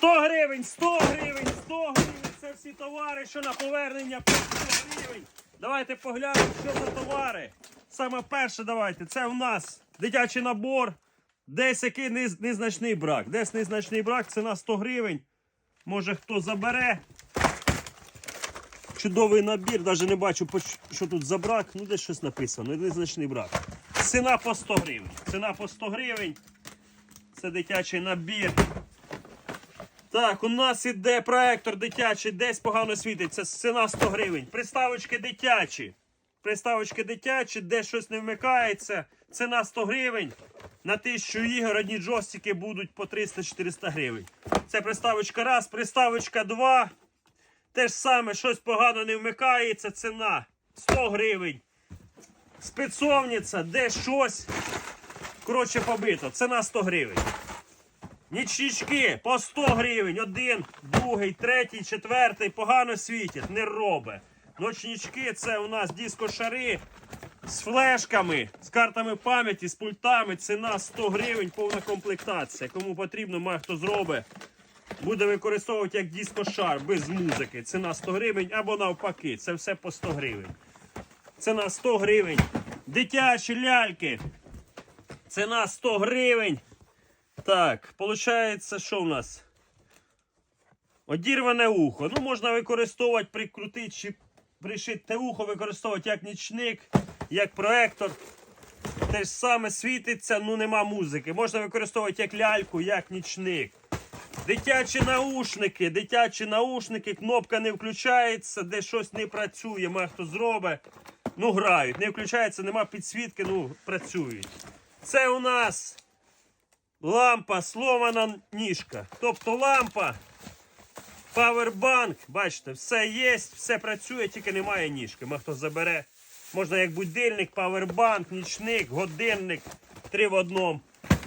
100 гривень, 100 гривень, 100 гривень. Це всі товари, що на повернення по 100 гривень. Давайте поглянемо, що за товари. Саме перше, давайте. Це у нас дитячий набор. Десь який незначний брак. Десь незначний брак, ціна 100 гривень. Може хто забере. Чудовий набір, навіть не бачу, що тут за брак. Ну, десь щось написано, незначний брак. Ціна по 100 гривень. Ціна по 100 гривень. Це дитячий набір. Так, у нас іде проектор дитячий, десь погано світить. Це ціна 100 гривень. Приставочки дитячі. Приставочки дитячі, де щось не вмикається. Ціна 100 гривень. На 1000 ігор одні джойстики будуть по 300-400 гривень. Це приставочка раз, приставочка 2. Те ж саме, щось погано не вмикається, ціна 100 гривень. Спецовниця, де щось коротше побито. Ціна 100 гривень. Нічнички по 100 гривень. Один, другий, третій, четвертий. Погано світять, не робе. Ночнички це у нас дискошари з флешками, з картами пам'яті, з пультами. Ціна 100 гривень, повна комплектація. Кому потрібно, має хто зробить. Буде використовувати як дискошар без музики. Ціна 100 гривень або навпаки. Це все по 100 гривень. Ціна 100 гривень. Дитячі ляльки. Ціна 100 гривень. Так, получається, що в нас? Одірване ухо. Ну, можна використовувати, прикрутити чи пришити те ухо, використовувати як нічник, як проектор. Те ж саме світиться, ну нема музики. Можна використовувати як ляльку, як нічник. Дитячі наушники, дитячі наушники, кнопка не включається, де щось не працює, має хто зробить. Ну, грають. Не включається, нема підсвітки, ну працюють. Це у нас лампа, сломана ніжка. Тобто лампа, павербанк, бачите, все є, все працює, тільки немає ніжки. Ма хто забере. Можна як будильник, павербанк, нічник, годинник, три в одному.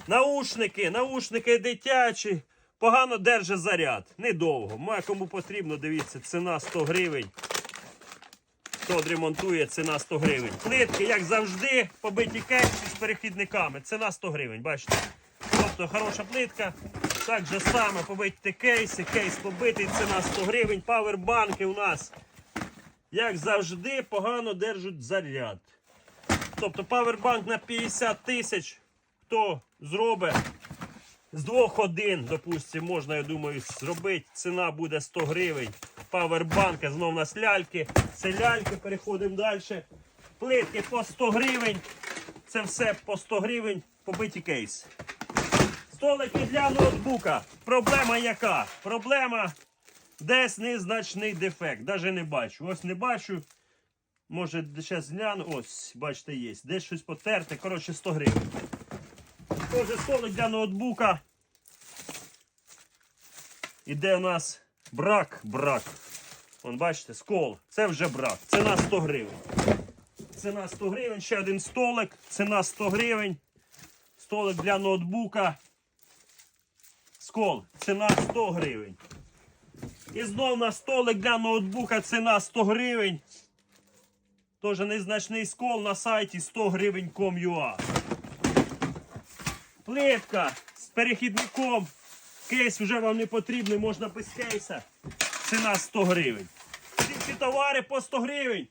Наушники, наушники дитячі. Погано держить заряд. Недовго. Має кому потрібно, дивіться, ціна 100 гривень. Хто відремонтує, ціна 100 гривень. Плитки, як завжди, побиті кейси з перехідниками. Ціна 100 гривень, бачите. Тобто хороша плитка. Так же саме побиті кейси, кейс побитий, ціна 100 гривень. Павербанки у нас, як завжди, погано держать заряд. Тобто павербанк на 50 тисяч. Хто зробить з двох один, допустимо, можна, я думаю, зробити. Ціна буде 100 гривень. Павербанка, знов на ляльки. Це ляльки, переходимо далі. Плитки по 100 гривень. Це все по 100 гривень, побиті кейс. Столики для ноутбука. Проблема яка? Проблема десь незначний дефект. Даже не бачу. Ось не бачу. Може, зараз гляну. Ось, бачите, є. Десь щось потерте. Коротше, 100 гривень. Тоже столик для ноутбука. Іде у нас брак, брак. Вон, бачите, скол. Це вже брак. Ціна 100 гривень. Ціна 100 гривень, ще один столик. Ціна 100 гривень. Столик для ноутбука. Скол. Ціна 100 гривень. І знов на столик для ноутбука ціна 100 гривень. Тоже незначний скол на сайті 100 гривень com.ua. Плитка з перехідником. Кейс вже вам не потрібний, можна без кейса. Ціна 100 гривень. Всі товари по 100 гривень.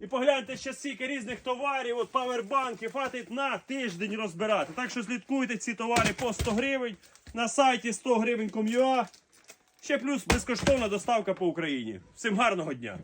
І погляньте ще скільки різних товарів, от павербанки, хватить на тиждень розбирати. Так що слідкуйте ці товари по 100 гривень на сайті 100 гривень.com.ua. Ще плюс безкоштовна доставка по Україні. Всім гарного дня!